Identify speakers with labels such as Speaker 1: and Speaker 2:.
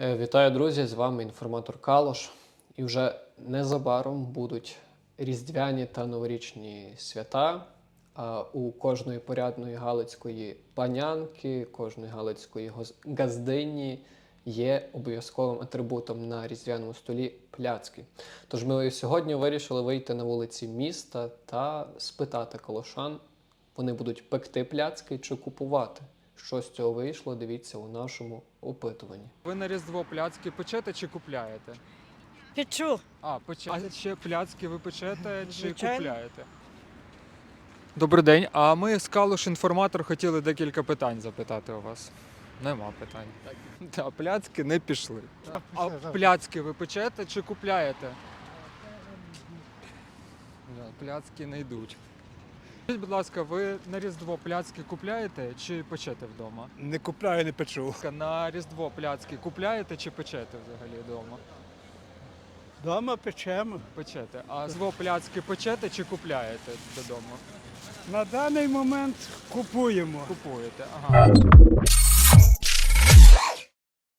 Speaker 1: Е, Вітаю, друзі! З вами інформатор Калош. І вже незабаром будуть різдвяні та новорічні свята. У кожної порядної галицької панянки, кожної галицької газдині є обов'язковим атрибутом на різдвяному столі пляцки. Тож ми сьогодні вирішили вийти на вулиці міста та спитати калошан, вони будуть пекти пляцки чи купувати. Що з цього вийшло, дивіться у нашому опитуванні.
Speaker 2: Ви на Різдво пляцки печете чи купляєте?
Speaker 3: Печу.
Speaker 2: А, пече... а ще пляцки ви печете чи
Speaker 3: Звичайно.
Speaker 2: купляєте? Добрий день. А ми з Калуш інформатор хотіли декілька питань запитати у вас. Нема питань. Та, пляцки не пішли. А пляцки ви печете чи купляєте? Да, Пляцки не йдуть. Скажіть, будь ласка, ви на Різдво пляцки купляєте чи печете вдома?
Speaker 4: Не купляю, не печу.
Speaker 2: На Різдво пляцки купляєте чи печете взагалі вдома?
Speaker 4: Дома печемо.
Speaker 2: Печете. А зво пляцки печете чи купляєте додому?
Speaker 4: На даний момент купуємо.
Speaker 2: Купуєте. Ага.